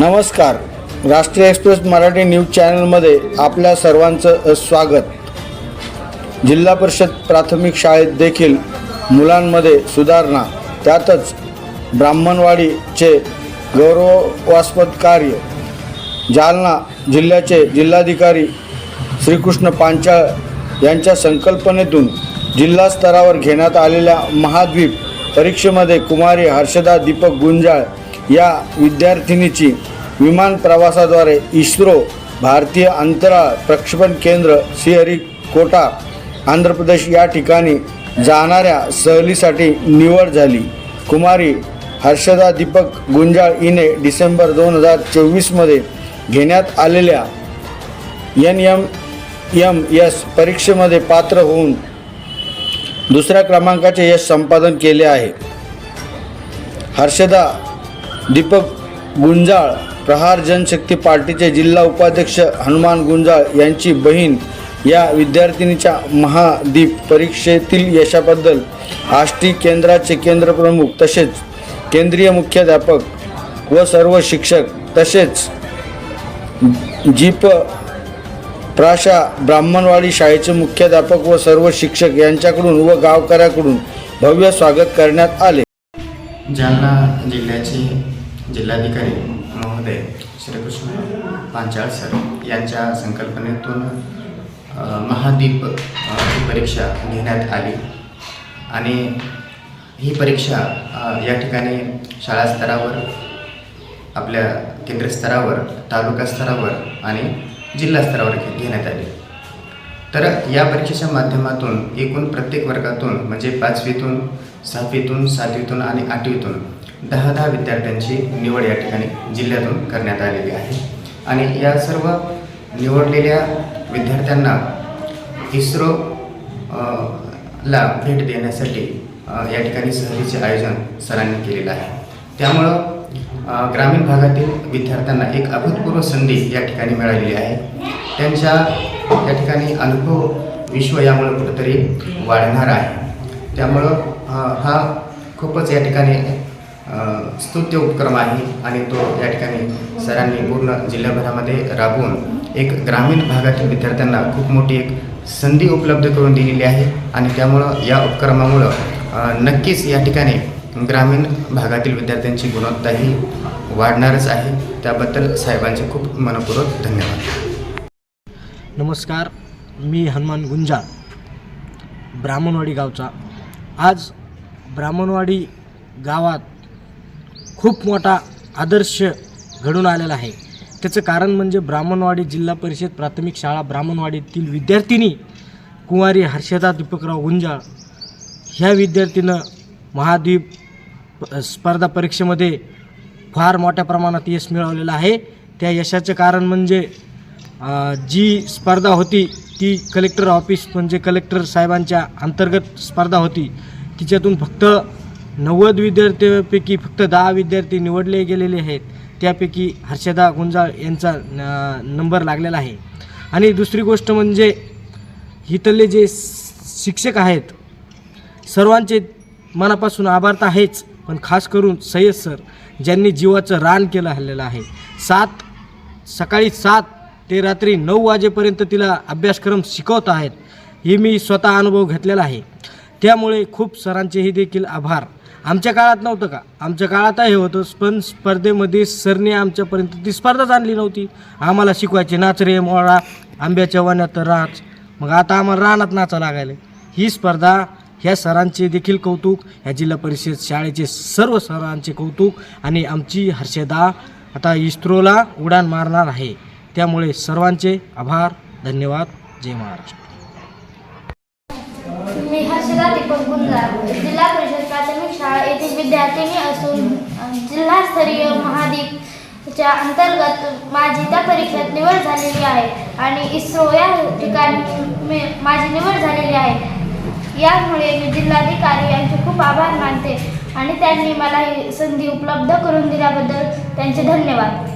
नमस्कार. राष्ट्रीय express Marathi news चॅनलमध्ये आपल्या सर्वांचं स्वागत. जिल्हा परिषद प्राथमिक शाळेत देखील मुलांमध्ये सुधारणा. त्यातच ब्राह्मणवाडीचे गौरवास्पद कार्य. जालना जिल्ह्याचे जिल्हाधिकारी श्रीकृष्ण पांचाळ यांच्या संकल्पनेतून जिल्हा स्तरावर घेण्यात आलेल्या महाद्वीप परीक्षेमध्ये कुमारी हर्षदा दीपक गुंजाळ या विद्यार्थिनीची विमान प्रवासाद्वारे इस्रो भारतीय अंतराळ प्रक्षेपण केंद्र श्रीहरिकोटा आंध्र प्रदेश या ठिकाणी जाणाऱ्या सहलीसाठी निवड झाली. कुमारी हर्षदा दीपक गुंजाळ हिने डिसेंबर दोन हजार चोवीसमध्ये घेण्यात आलेल्या एन एम एम एस परीक्षेमध्ये पात्र होऊन दुसऱ्या क्रमांकाचे यश संपादन केले आहे. हर्षदा दीपक गुंजाळ प्रहार जनशक्ती पार्टीचे जिल्हा उपाध्यक्ष हनुमान गुंजाळ यांची बहीण या विद्यार्थिनीच्या महादीप परीक्षेतील यशाबद्दल आष्टी केंद्राचे केंद्रप्रमुख तसेच केंद्रीय मुख्याध्यापक व सर्व शिक्षक तसेच जीप प्राशा ब्राह्मणवाडी शाळेचे मुख्याध्यापक व सर्व शिक्षक यांच्याकडून व गावकऱ्याकडून भव्य स्वागत करण्यात आले. जालना जिल्ह्याचे जिल्हाधिकारी महोदय श्रीकृष्ण पांचाळ सर यांच्या संकल्पनेतून महादीप ही परीक्षा घेण्यात आली. आणि ही परीक्षा या ठिकाणी शाळा स्तरावर आपल्या केंद्रस्तरावर तालुका स्तरावर आणि जिल्हा स्तरावर घेण्यात आली. तर या परीक्षेच्या माध्यमातून एकूण प्रत्येक वर्गातून म्हणजे पाचवीतून सहावीतून सातवीतून आणि आठवीतून दहा दहा विद्यार्थ्यांची निवड या ठिकाणी जिल्ह्यातून करण्यात आलेली आहे. आणि या सर्व निवडलेल्या विद्यार्थ्यांना इस्रो ला भेट देण्यासाठी या ठिकाणी सहलीचे आयोजन सरांनी केलेलं आहे. त्यामुळं ग्रामीण भागातील विद्यार्थ्यांना एक अभूतपूर्व संधी या ठिकाणी मिळालेली आहे. त्यांच्या या ठिकाणी अनुभव विश्व यामुळे कुठंतरी वाढणार आहे. त्यामुळं हा खूपच या ठिकाणी स्तुत्य उपक्रम आहे आणि तो या ठिकाणी सरांनी पूर्ण जिल्ह्याभरामध्ये राबवून एक ग्रामीण भागातील विद्यार्थ्यांना खूप मोठी एक संधी उपलब्ध करून दिलेली आहे. आणि त्यामुळं या उपक्रमामुळं नक्कीच या ठिकाणी ग्रामीण भागातील विद्यार्थ्यांची गुणवत्ताही वाढणारच आहे. त्याबद्दल साहेबांचे खूप मनपूर्वक धन्यवाद. नमस्कार मी हनुमान गुंजा ब्राह्मणवाडी गावचा. आज ब्राह्मणवाडी गावात खूप मोठा आदर्श घडून आलेला आहे. त्याचं कारण म्हणजे ब्राह्मणवाडी जिल्हा परिषद प्राथमिक शाळा ब्राह्मणवाडीतील विद्यार्थिनी कुंवारी हर्षदा दीपकराव गुंजाळ ह्या विद्यार्थीनं महाद्वीप स्पर्धा परीक्षेमध्ये फार मोठ्या प्रमाणात यश मिळवलेलं आहे. त्या यशाचं कारण म्हणजे जी स्पर्धा होती ती कलेक्टर ऑफिस म्हणजे कलेक्टर साहेबांच्या अंतर्गत स्पर्धा होती. तिच्यातून फक्त नव्वद विद्यार्थ्यांपैकी फक्त दहा विद्यार्थी निवडले गेलेले आहेत. त्यापैकी हर्षदा गुंजाळ यांचा न- नंबर लागलेला आहे. आणि दुसरी गोष्ट म्हणजे इथले जे शिक्षक आहेत सर्वांचे मनापासून आभार तर आहेच पण खास करून सय्यद सर ज्यांनी जीवाचं रान केलं हल्लेलं आहे. सात सकाळी सात ते रात्री नऊ वाजेपर्यंत तिला अभ्यासक्रम शिकवत आहेत हे मी स्वतः अनुभव घेतलेला आहे. त्यामुळे खूप सरांचेही देखील आभार. आमच्या काळात नव्हतं का? आमच्या काळात हे होतं पण स्पर्धेमध्ये सरने आमच्यापर्यंत ती स्पर्धाच आणली नव्हती. आम्हाला शिकवायचे नाच रे मोळा आंब्याच्या वनात राच मग आता आम्हाला रानात नाचा लागायला ही स्पर्धा ह्या सरांचे देखील कौतुक ह्या जिल्हा परिषद शाळेचे सर्व सरांचे कौतुक आणि आमची हर्षदा आता इस्रोला उडान मारणार आहे. त्यामुळे सर्वांचे आभार धन्यवाद. जय महाराष्ट्र. येथील विद्यार्थिनी असून जिल्हास्तरीय महादीपच्या अंतर्गत माझी त्या परीक्षेत निवड झालेली आहे आणि इस्रो या ठिकाणी मी माझी निवड झालेली आहे. यामुळे मी जिल्हाधिकारी यांचे खूप आभार मानते आणि त्यांनी मला ही संधी उपलब्ध करून दिल्याबद्दल त्यांचे धन्यवाद.